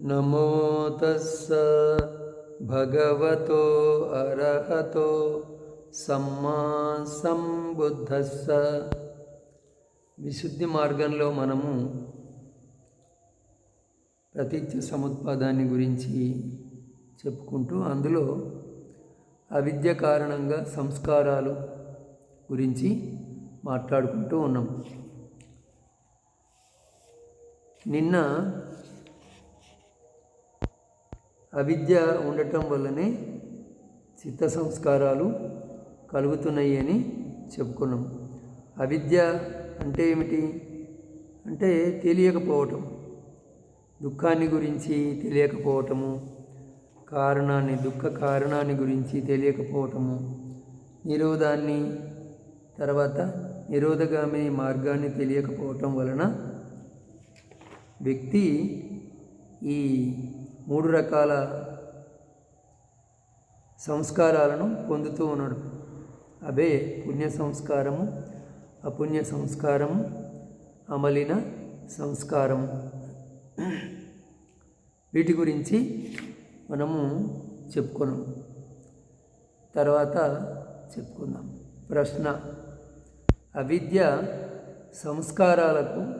నమో తస్స భగవతో అర్హతో సమ్మా సంబుద్ధస్స. విశుద్ధి మార్గంలో మనము ప్రతీత్య సముత్పాదాన్ని గురించి చెప్పుకుంటూ అందులో అవిద్య కారణంగా సంస్కారాలు గురించి మాట్లాడుకుంటూ ఉన్నాం. నిన్న అవిద్య ఉండటం వల్లనే చిత్త సంస్కారాలు కలుగుతున్నాయి అని చెప్పుకున్నాం. అవిద్య అంటే ఏమిటి? అంటే తెలియకపోవటం. దుఃఖాన్ని గురించి తెలియకపోవటము కారణాన్ని దుఃఖ కారణాన్ని గురించి తెలియకపోవటము నిరోధాన్ని తర్వాత నిరోధగామే మార్గాన్ని తెలియకపోవటం వలన వ్యక్తి ఈ మూడు రకాల సంస్కారాలను పొందుతూ ఉన్నాడు. అవే పుణ్య సంస్కారము అపుణ్య సంస్కారము అమలిన సంస్కారము. వీటి గురించి మనము చెప్పుకున్నాం. తర్వాత చెప్పుకుందాం. ప్రశ్న. అవిద్య సంస్కారాలకు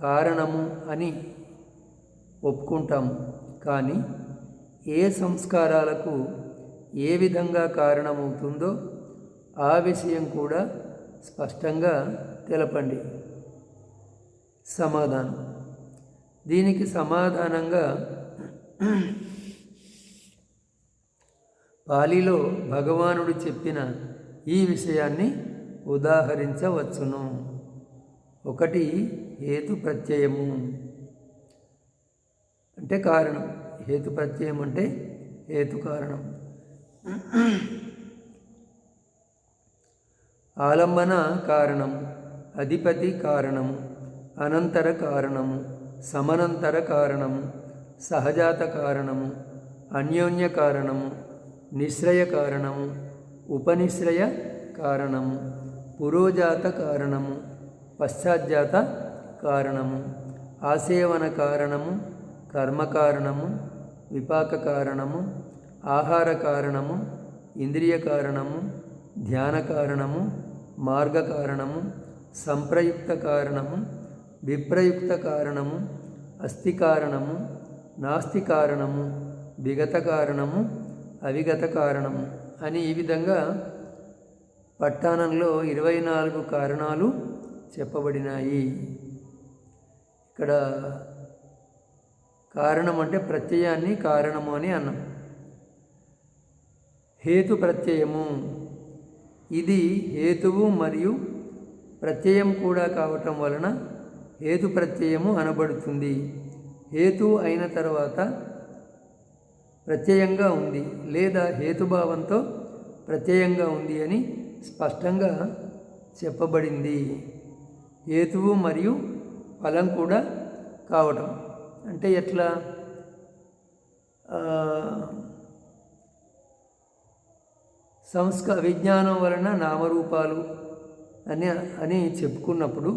కారణము అని ఒప్పుకుంటాము. కానీ ఏ సంస్కారాలకు ఏ విధంగా కారణమవుతుందో ఆ విషయం కూడా స్పష్టంగా తెలపండి. సమాధానం. దీనికి సమాధానంగా పాలిలో భగవానుడు చెప్పిన ఈ విషయాన్ని ఉదాహరించవచ్చును. ఒకటి హేతు ప్రత్యయము. అంటే కారణం. హేతు ప్రత్యయం అంటే హేతు కారణం. ఆలంబన కారణం అధిపతి కారణము అనంతర కారణము సమనంతర కారణము సహజాత కారణము అన్యోన్య కారణము నిశ్రయ కారణము ఉపనిశ్రయ కారణము పురోజాత కారణము పశ్చాత్జాత కారణము ఆసేవన కారణము కర్మ కారణము విపాక కారణము ఆహార కారణము ఇంద్రియ కారణము ధ్యాన కారణము మార్గ కారణము సంప్రయుక్త కారణము విప్రయుక్త కారణము అస్థి కారణము నాస్తి కారణము విగత కారణము అవిగత కారణము అని ఈ విధంగా పట్టాణంలో ఇరవై నాలుగు కారణాలు చెప్పబడినాయి. ఇక్కడ కారణం అంటే ప్రత్యయాన్ని కారణము అని అన్నాం. హేతు ప్రత్యయము. ఇది హేతువు మరియు ప్రత్యయం కూడా కావటం వలన హేతు ప్రత్యయము అనబడుతుంది. హేతు అయిన తర్వాత ప్రత్యయంగా ఉంది లేదా హేతుభావంతో ప్రత్యయంగా ఉంది అని స్పష్టంగా చెప్పబడింది. హేతువు మరియు ఫలం కూడా కావటం. అంటే ఎట్లా? సంస్క విజ్ఞానం వలన నామరూపాలు అని అని చెప్పుకున్నప్పుడు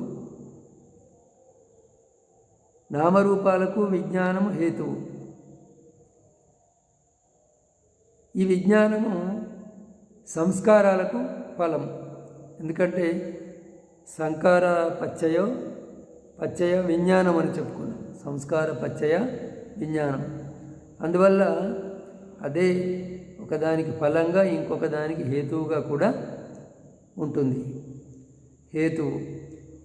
నామరూపాలకు విజ్ఞానం హేతువు. ఈ విజ్ఞానము సంస్కారాలకు ఫలం. ఎందుకంటే సంకార పచ్చయో పచ్చయ విజ్ఞానం అని చెప్పుకున్నాం. సంస్కార పచ్చయ విజ్ఞానం. అందువల్ల అదే ఒకదానికి ఫలంగా ఇంకొక దానికి హేతువుగా కూడా ఉంటుంది. హేతువు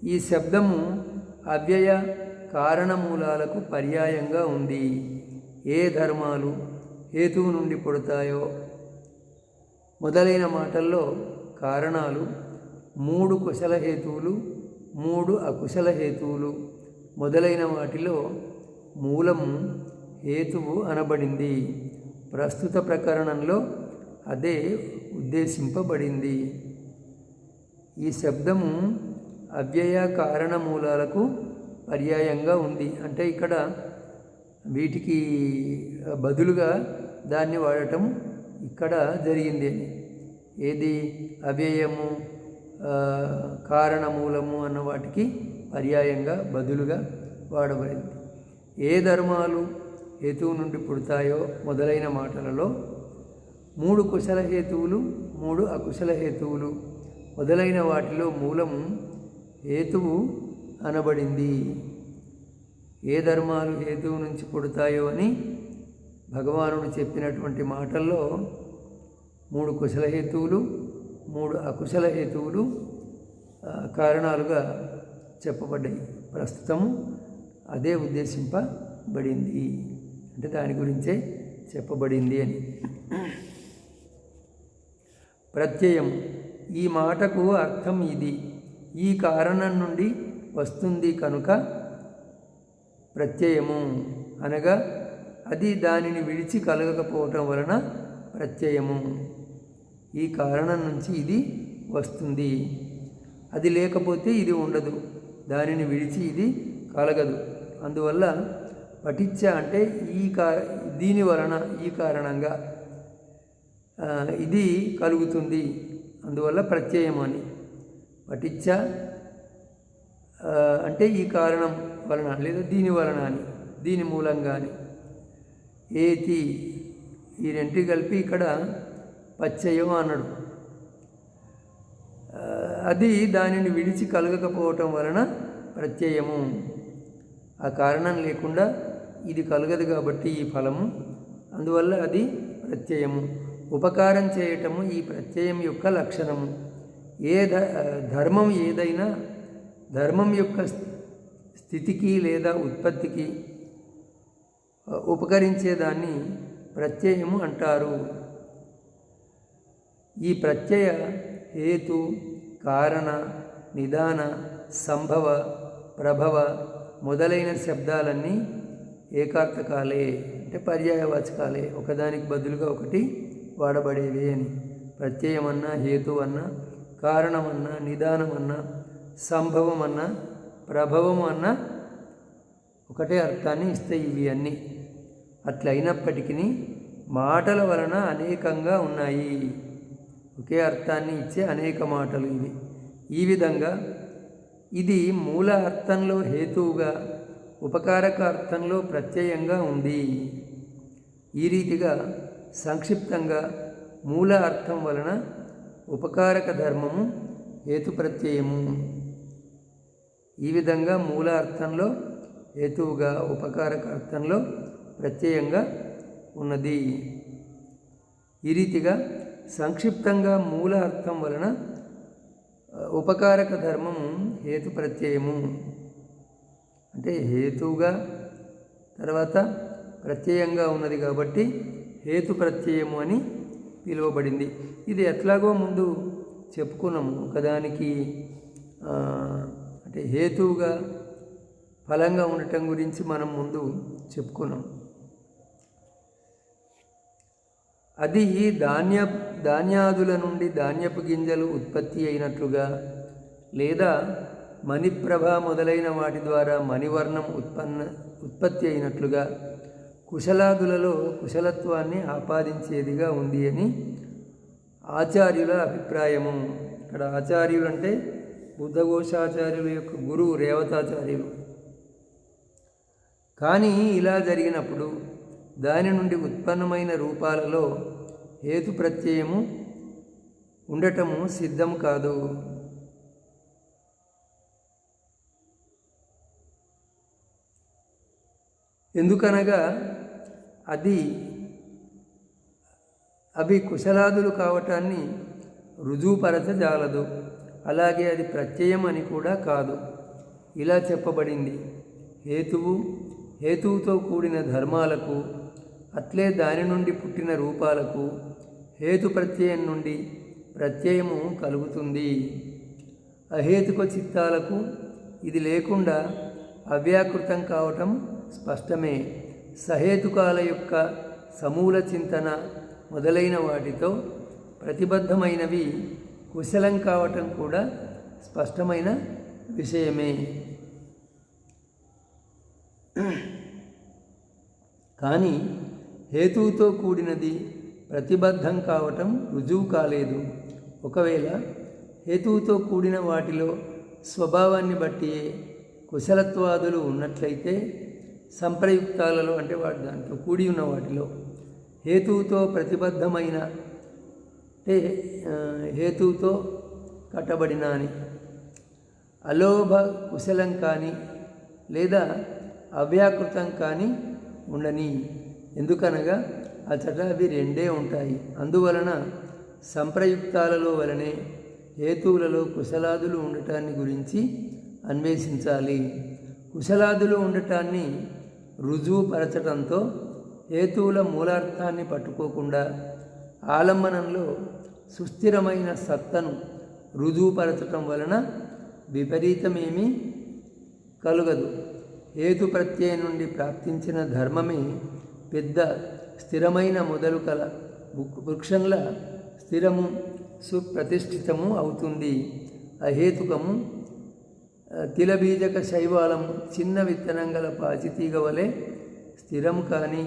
ఈ శబ్దము అవ్యయ కారణమూలాలకు పర్యాయంగా ఉంది. ఏ ధర్మాలు హేతువు నుండి పుడతాయో మొదలైన మాటల్లో కారణాలు మూడు కుశల హేతువులు మూడు అకుశల హేతువులు. మొదలైన వాటిలో మూలము హేతువు అనబడింది. ప్రస్తుత ప్రకరణంలో అదే ఉద్దేశింపబడింది. ఈ శబ్దము అవ్యయ కారణ మూలాలకు పర్యాయంగా ఉంది. అంటే ఇక్కడ వీటికి బదులుగా దాన్ని వాడటం ఇక్కడ జరిగింది. అని ఏది? అవ్యయము కారణమూలము అన్న వాటికి పర్యాయంగా బదులుగా వాడబడింది. ఏ ధర్మాలు హేతువు నుండి పుడతాయో మొదలైన మాటలలో మూడు కుశల హేతువులు మూడు అకుశల హేతువులు మొదలైన వాటిలో మూలము హేతువు అనబడింది. ఏ ధర్మాలు హేతువు నుంచి పుడతాయో అని భగవానుడు చెప్పినటువంటి మాటల్లో మూడు కుశల హేతువులు మూడు అకుశల హేతువులు కారణాలుగా చెప్పబడ్డాయి. ప్రస్తుతము అదే ఉద్దేశింపబడింది. అంటే దాని గురించే చెప్పబడింది అని. ప్రత్యయం. ఈ మాటకు అర్థం ఇది. ఈ కారణం నుండి వస్తుంది కనుక ప్రత్యయము. అనగా అది దానిని విడిచి కలగకపోవటం వలన ప్రత్యయము. ఈ కారణం నుంచి ఇది వస్తుంది. అది లేకపోతే ఇది ఉండదు. దానిని విడిచి ఇది కలగదు. అందువల్ల పఠించ అంటే ఈ కా దీని వలన ఈ కారణంగా ఇది కలుగుతుంది. అందువల్ల ప్రత్యయం అని. పఠించ అంటే ఈ కారణం వలన లేదా దీని వలన అని దీని మూలంగా అని. ఏతి ఈ రెంటి కలిపి ఇక్కడ పచ్చయం అన్నాడు. అది దానిని విడిచి కలగకపోవటం వలన ప్రత్యయము. ఆ కారణం లేకుండా ఇది కలగదు కాబట్టి ఈ ఫలము. అందువల్ల అది ప్రత్యయము. ఉపకారం చేయటము ఈ ప్రత్యయం యొక్క లక్షణము. ఏ ధ- ధర్మం ఏదైనా ధర్మం యొక్క స్థితికి లేదా ఉత్పత్తికి ఉపకరించేదాన్ని ప్రత్యయము అంటారు. ఈ ప్రత్యయ హేతు కారణ నిదాన సంభవ ప్రభవ మొదలైన శబ్దాలన్నీ ఏకార్థకాలే అంటే పర్యాయవాచకాలే. ఒకదానికి బదులుగా ఒకటి వాడబడేవి అని. ప్రత్యయమన్నా హేతు అన్నా కారణమన్నా నిదానమన్నా సంభవం అన్నా ప్రభవం అన్నా ఒకటే అర్థాన్ని ఇస్తాయి ఇవి అన్నీ. అట్లయినప్పటికీ మాటల వలన అనేకంగా ఉన్నాయి. ఒకే అర్థాన్ని ఇచ్చే అనేక మాటలు ఇవి. ఈ విధంగా ఇది మూల అర్థంలో హేతువుగా ఉపకారక అర్థంలో ప్రత్యయంగా ఉంది. ఈ రీతిగా సంక్షిప్తంగా మూల అర్థం వలన ఉపకారక ధర్మము హేతుప్రత్యయము ఈ విధంగా మూల అర్థంలో హేతువుగా ఉపకారక అర్థంలో ప్రత్యయంగా ఉన్నది. ఈ రీతిగా సంక్షిప్తంగా మూల అర్థం వలన ఉపకారక ధర్మం హేతు ప్రత్యయము. అంటే హేతువుగా తర్వాత ప్రత్యయంగా ఉన్నది కాబట్టి హేతు ప్రత్యయము అని పిలువబడింది. ఇది ఎట్లాగో ముందు చెప్పుకున్నాము. ఒకదానికి అంటే హేతువుగా ఫలంగా ఉండటం గురించి మనం ముందు చెప్పుకున్నాం. అది ధాన్య ధాన్యాదుల నుండి ధాన్యపు గింజలు ఉత్పత్తి అయినట్లుగా లేదా మణిప్రభ మొదలైన వాటి ద్వారా మణివర్ణం ఉత్పన్న ఉత్పత్తి అయినట్లుగా కుశలాదులలో కుశలత్వాన్ని ఆపాదించేదిగా ఉంది అని ఆచార్యుల అభిప్రాయము. ఇక్కడ ఆచార్యులు అంటే బుద్ధఘోషాచార్యుల యొక్క గురువు రేవతాచార్యులు. కానీ ఇలా జరిగినప్పుడు దాని నుండి ఉత్పన్నమైన రూపాలలో హేతు ప్రత్యయము ఉండటము సిద్ధం కాదు. ఎందుకనగా అది అవి కుశలాదులు కావటాన్ని రుజువుపరచజాలదు అలాగే అది ప్రత్యయం అని కూడా కాదు. ఇలా చెప్పబడింది. హేతువు హేతువుతో కూడిన ధర్మాలకు అట్లే దాని నుండి పుట్టిన రూపాలకు హేతు ప్రత్యయం నుండి ప్రత్యయము కలుగుతుంది. అహేతుక చిత్తాలకు ఇది లేకుండా అవ్యాకృతం కావటం స్పష్టమే. సహేతుకాల యొక్క సమూల చింతన మొదలైన వాటితో ప్రతిబద్ధమైనవి కుశలం కావటం కూడా స్పష్టమైన విషయమే. కానీ హేతువుతో కూడినది ప్రతిబద్ధం కావటం రుజువు కాలేదు. ఒకవేళ హేతువుతో కూడిన వాటిలో స్వభావాన్ని బట్టి కుశలత్వాదులు ఉన్నట్లయితే సంప్రయుక్తాలలో అంటే వాటి దాంట్లో కూడి ఉన్న వాటిలో హేతువుతో ప్రతిబద్ధమైన అంటే హేతువుతో కట్టబడిన అని అలోభ కుశలం కానీ లేదా అవ్యాకృతం కానీ ఉండని. ఎందుకనగా అచట అవి రెండే ఉంటాయి. అందువలన సంప్రయుక్తాలలో వలనే హేతువులలో కుశలాదులు ఉండటాన్ని గురించి అన్వేషించాలి. కుశలాదులు ఉండటాన్ని రుజువుపరచడంతో హేతువుల మూలార్థాన్ని పట్టుకోకుండా ఆలంబనంలో సుస్థిరమైన సత్తను రుజువుపరచటం వలన విపరీతమేమీ కలుగదు. హేతు ప్రత్యయం నుండి ప్రాప్తించిన ధర్మమే పెద్ద స్థిరమైన మొదలు కల వృక్షంల వృక్షంలా స్థిరము సుప్రతిష్ఠితము అవుతుంది. అహేతుకము తిలబీజక శైవాలము చిన్న విత్తనం గల పాచితీగ వలె స్థిరం కానీ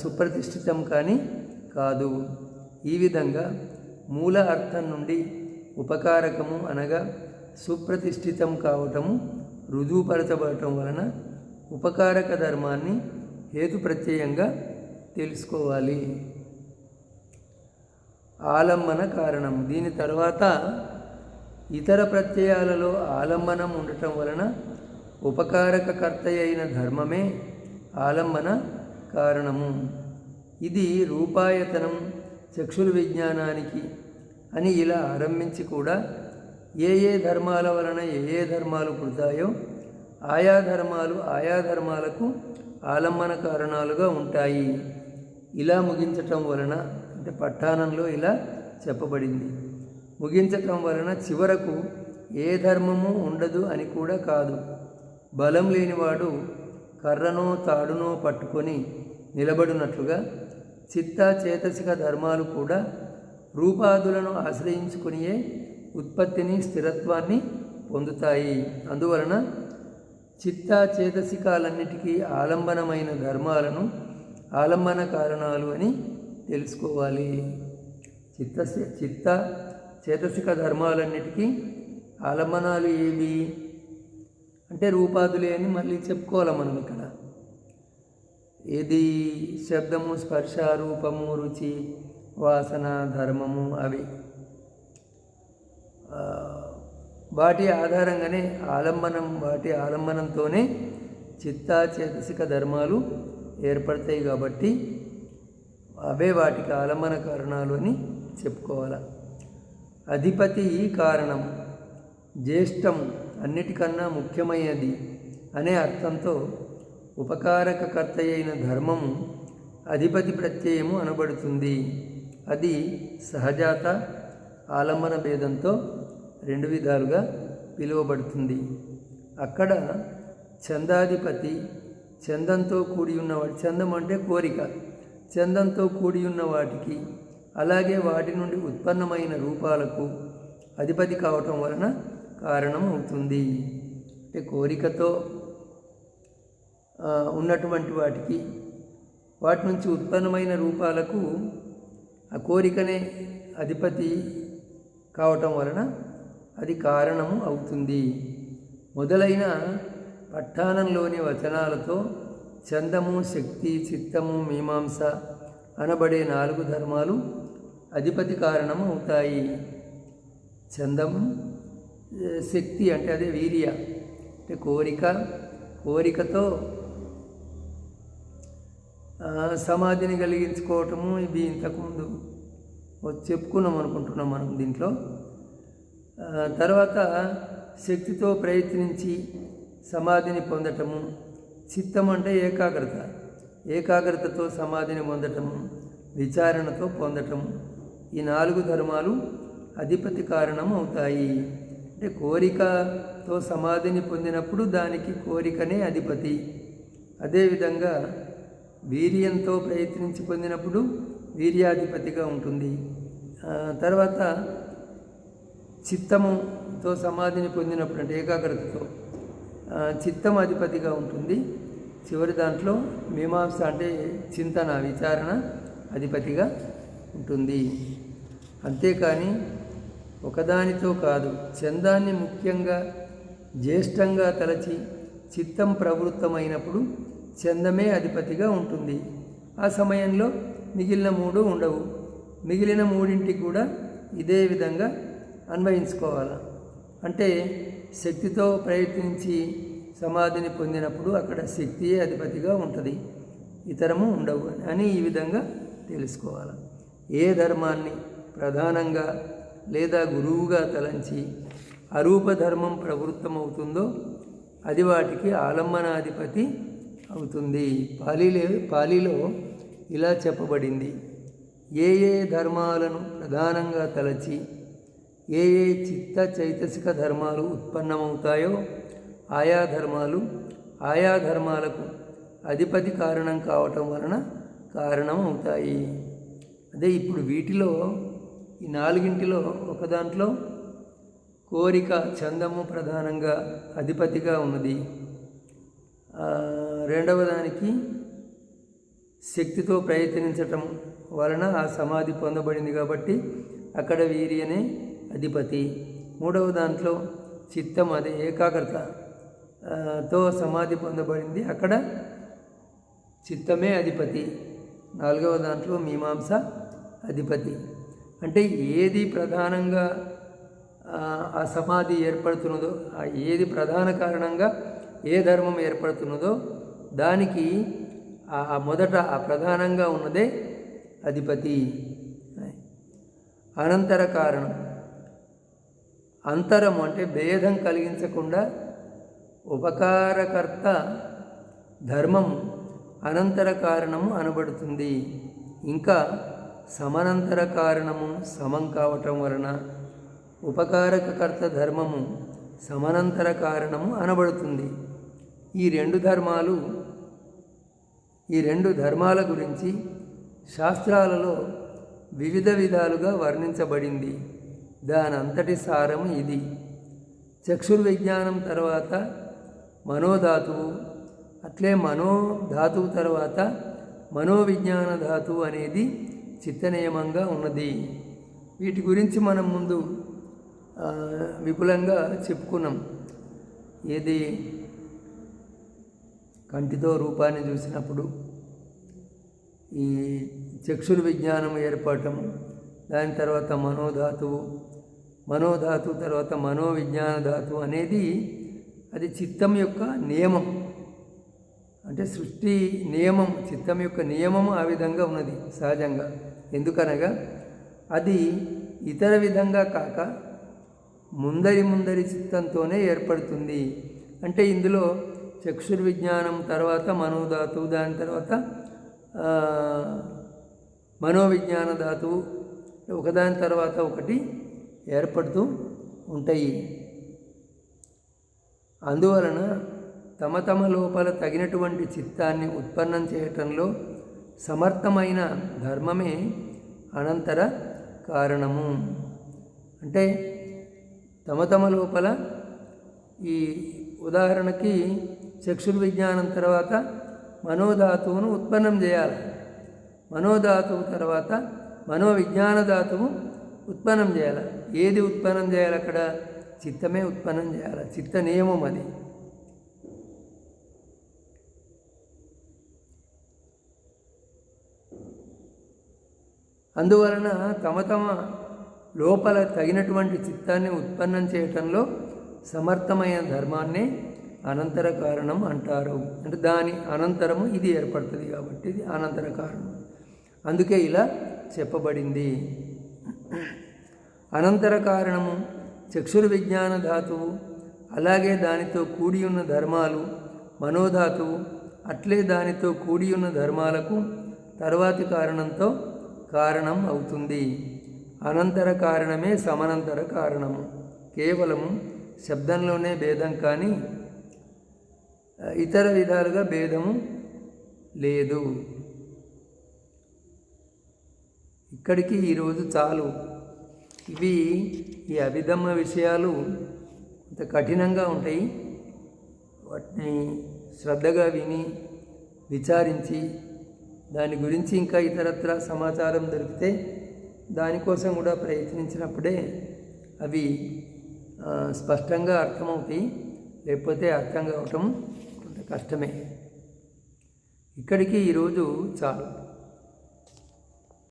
సుప్రతిష్ఠితం కానీ కాదు. ఈ విధంగా మూల అర్థం నుండి ఉపకారకము అనగా సుప్రతిష్ఠితం కావటము రుజువుపరచబడటం వలన ఉపకారక ధర్మాన్ని హేతు ప్రత్యయంగా తెలుసుకోవాలి. ఆలంబన కారణం. దీని తర్వాత ఇతర ప్రత్యయాలలో ఆలంబనం ఉండటం వలన ఉపకారక కర్త అయిన ధర్మమే ఆలంబన కారణము. ఇది రూపాయతనం చక్షుల విజ్ఞానానికి అని ఇలా ఆరంభించి కూడా ఏ ఏ ధర్మాల వలన ఏ ఏ ధర్మాలు పుడతాయో ఆయా ధర్మాలు ఆయా ధర్మాలకు ఆలంబన కారణాలుగా ఉంటాయి. ఇలా ముగించటం వలన అంటే పట్టాణంలో ఇలా చెప్పబడింది. ముగించటం వలన చివరకు ఏ ధర్మము ఉండదు అని కూడా కాదు. బలం లేనివాడు కర్రనో తాడునో పట్టుకొని నిలబడినట్లుగా చిత్త చేతసిక ధర్మాలు కూడా రూపాదులను ఆశ్రయించుకునియే ఉత్పత్తిని స్థిరత్వాన్ని పొందుతాయి. అందువలన చిత్త చేతసికాలన్నిటికీ ఆలంబనమైన ధర్మాలను ఆలంబన కారణాలు అని తెలుసుకోవాలి. చిత్త చిత్త చేతసిక ధర్మాలన్నిటికీ ఆలంబనాలు ఏవి? అంటే రూపాదులే అని మళ్ళీ చెప్పుకోవాలి మనం ఇక్కడ. ఏది? శబ్దము స్పర్శ రూపము రుచి వాసన ధర్మము అవి. వాటి ఆధారంగానే ఆలంబనం వాటి ఆలంబనంతోనే చిత్తాచేతసిక ధర్మాలు ఏర్పడతాయి కాబట్టి అవే వాటికి ఆలంబన కారణాలు అని చెప్పుకోవాలి. అధిపతి ఈ కారణం జ్యేష్టం అన్నిటికన్నా ముఖ్యమైనది అనే అర్థంతో ఉపకారక కర్త అయిన ధర్మము అధిపతి ప్రత్యయము అనబడుతుంది. అది సహజాత ఆలంబన భేదంతో రెండు విధాలుగా పిలువబడుతుంది. అక్కడ చందాధిపతి చందంతో కూడి ఉన్నవాడు చందం అంటే కోరిక. చందంతో కూడి ఉన్న వాటికి అలాగే వాటి నుండి ఉత్పన్నమైన రూపాలకు అధిపతి కావటం వలన కారణం అవుతుంది. అంటే కోరికతో ఉన్నటువంటి వాటికి వాటి నుంచి ఉత్పన్నమైన రూపాలకు ఆ కోరికనే అధిపతి కావటం వలన అది కారణము అవుతుంది. మొదలైన పట్టానంలోని వచనాలతో చందము శక్తి చిత్తము మీమాంస అనబడే నాలుగు ధర్మాలు అధిపతి కారణం అవుతాయి. చందం శక్తి అంటే అదే వీర్య అంటే కోరిక. కోరికతో సమాధిని కలిగించుకోవటము ఇవి ఇంతకుముందు చెప్పుకున్నాం అనుకుంటున్నాం మనం దీంట్లో. తర్వాత శక్తితో ప్రయత్నించి సమాధిని పొందటము. చిత్తం అంటే ఏకాగ్రత. ఏకాగ్రతతో సమాధిని పొందటము విచారణతో పొందటము. ఈ నాలుగు ధర్మాలు అధిపతి కారణం అవుతాయి. అంటే కోరికతో సమాధిని పొందినప్పుడు దానికి కోరికనే అధిపతి. అదేవిధంగా వీర్యంతో ప్రయత్నించి పొందినప్పుడు వీర్యాధిపతిగా ఉంటుంది. తర్వాత చిత్తముతో సమాధిని పొందినప్పుడు అంటే ఏకాగ్రతతో చిత్తం అధిపతిగా ఉంటుంది. చివరి దాంట్లో మీమాంస అంటే చింతన విచారణ అధిపతిగా ఉంటుంది. అంతేకాని ఒకదానితో కాదు చందాన్ని ముఖ్యంగా జ్యేష్టంగా తలచి చిత్తం ప్రవృత్తమైనప్పుడు చందమే అధిపతిగా ఉంటుంది. ఆ సమయంలో మిగిలిన మూడు ఉండవు. మిగిలిన మూడింటి కూడా ఇదే విధంగా అన్వయించుకోవాలి? అంటే శక్తితో ప్రయత్నించి సమాధిని పొందినప్పుడు అక్కడ శక్తియే అధిపతిగా ఉంటుంది. ఇతరము ఉండవు అని ఈ విధంగా తెలుసుకోవాలి? ఏ ధర్మాన్ని ప్రధానంగా లేదా గురువుగా తలంచి అరూప ధర్మం ప్రవృత్తమవుతుందో అది వాటికి ఆలంబనాధిపతి అవుతుంది. పాలీలే పాలీలో ఇలా చెప్పబడింది. ఏ ఏ ధర్మాలను ప్రధానంగా తలచి ఏ ఏ చిత్త చైతసిక ధర్మాలు ఉత్పన్నమవుతాయో ఆయా ధర్మాలు ఆయా ధర్మాలకు అధిపతి కారణం కావటం వలన కారణం అవుతాయి అదే ఇప్పుడు వీటిలో ఈ నాలుగింటిలో ఒక దాంట్లో కోరిక చందము ప్రధానంగా అధిపతిగా ఉన్నది. రెండవ దానికి శక్తితో ప్రయత్నించటం వలన ఆ సమాధి పొందబడింది కాబట్టి అక్కడ వీరియనే అధిపతి. మూడవ దాంట్లో చిత్తం అదే ఏకాగ్రత. తో సమాధి పొందబడింది. అక్కడ చిత్తమే అధిపతి. నాలుగవ దాంట్లో మీమాంస అధిపతి. అంటే ఏది ప్రధానంగా ఆ, సమాధి ఏర్పడుతున్నదో ఆ ఏది ప్రధాన కారణంగా ఏ ధర్మం ఏర్పడుతున్నదో దానికి ఆ మొదట ఆ ప్రధానంగా ఉన్నదే అధిపతి. అనంతర కారణం. అంతరం అంటే భేదం కలిగించకుండా ఉపకారకర్త ధర్మము అనంతర కారణము అనబడుతుంది. ఇంకా సమనంతర కారణము సమం కావటం వలన ఉపకారకర్త ధర్మము సమనంతర కారణము అనబడుతుంది. ఈ రెండు ధర్మాలు ఈ రెండు ధర్మాల గురించి శాస్త్రాలలో వివిధ విధాలుగా వర్ణించబడింది. దాని అంతటి సారము ఇది. చక్షుర్విజ్ఞానం తర్వాత మనోధాతువు అట్లే మనోధాతువు తర్వాత మనోవిజ్ఞాన ధాతువు అనేది చిత్తనియమంగా ఉన్నది. వీటి గురించి మనం ముందు విపులంగా చెప్పుకున్నాం. ఏది? కంటితో రూపాన్ని చూసినప్పుడు ఈ చక్షుర్ విజ్ఞానం ఏర్పడటం దాని తర్వాత మనోధాతువు మనోధాతువు తర్వాత మనోవిజ్ఞాన ధాతువు అనేది అది చిత్తం యొక్క నియమం. అంటే సృష్టి నియమం చిత్తం యొక్క నియమం ఆ విధంగా ఉన్నది సహజంగా. ఎందుకనగా అది ఇతర విధంగా కాక ముందరి ముందరి చిత్తంతోనే ఏర్పడుతుంది. అంటే ఇందులో చక్షుర్విజ్ఞానం తర్వాత మనోధాతువు దాని తర్వాత మనోవిజ్ఞాన ధాతువు ఒకదాని తర్వాత ఒకటి ఏర్పడుతూ ఉంటాయి. అందువలన తమ తమ లోపల తగినటువంటి చిత్తాన్ని ఉత్పన్నం చేయటంలో సమర్థమైన ధర్మమే అనంతర కారణము. అంటే తమ తమ లోపల ఈ ఉదాహరణకి చక్షుర్విజ్ఞానం తర్వాత మనోధాతువును ఉత్పన్నం చేయాలి. మనోధాతువు తర్వాత మనోవిజ్ఞాన ధాతువు ఉత్పన్నం చేయాలి. ఏది ఉత్పన్నం చేయాలి అక్కడ? చిత్తమే ఉత్పన్నం చేయాలి. చిత్త నియమం అది అందువలన తమ తమ లోపల తగినటువంటి చిత్తాన్ని ఉత్పన్నం చేయటంలో సమర్థమైన ధర్మాన్నే అనంతర కారణం అంటారు. అంటే దాని అనంతరము ఇది ఏర్పడుతుంది కాబట్టి ఇది అనంతర కారణం. అందుకే ఇలా చెప్పబడింది. అనంతర కారణము చక్షుర విజ్ఞాన ధాతువు అలాగే దానితో కూడి ఉన్న ధర్మాలు మనోధాతువు అట్లే దానితో కూడి ఉన్న ధర్మాలకు తర్వాతి కారణంతో కారణం అవుతుంది. అనంతర కారణమే సమనంతర కారణము. కేవలము శబ్దంలోనే భేదం కానీ ఇతర విధాలుగా భేదము లేదు. ఇక్కడికి ఈరోజు చాలు. ఇవి ఈ అభిధమ్మ విషయాలు కొంత కఠినంగా ఉంటాయి. వాటిని శ్రద్ధగా విని విచారించి దాని గురించి ఇంకా ఇతరత్ర సమాచారం దొరికితే దానికోసం కూడా ప్రయత్నించినప్పుడే అవి స్పష్టంగా అర్థమవుతాయి. లేకపోతే అర్థం కావటం కష్టమే. ఇక్కడికి ఈరోజు చాలు.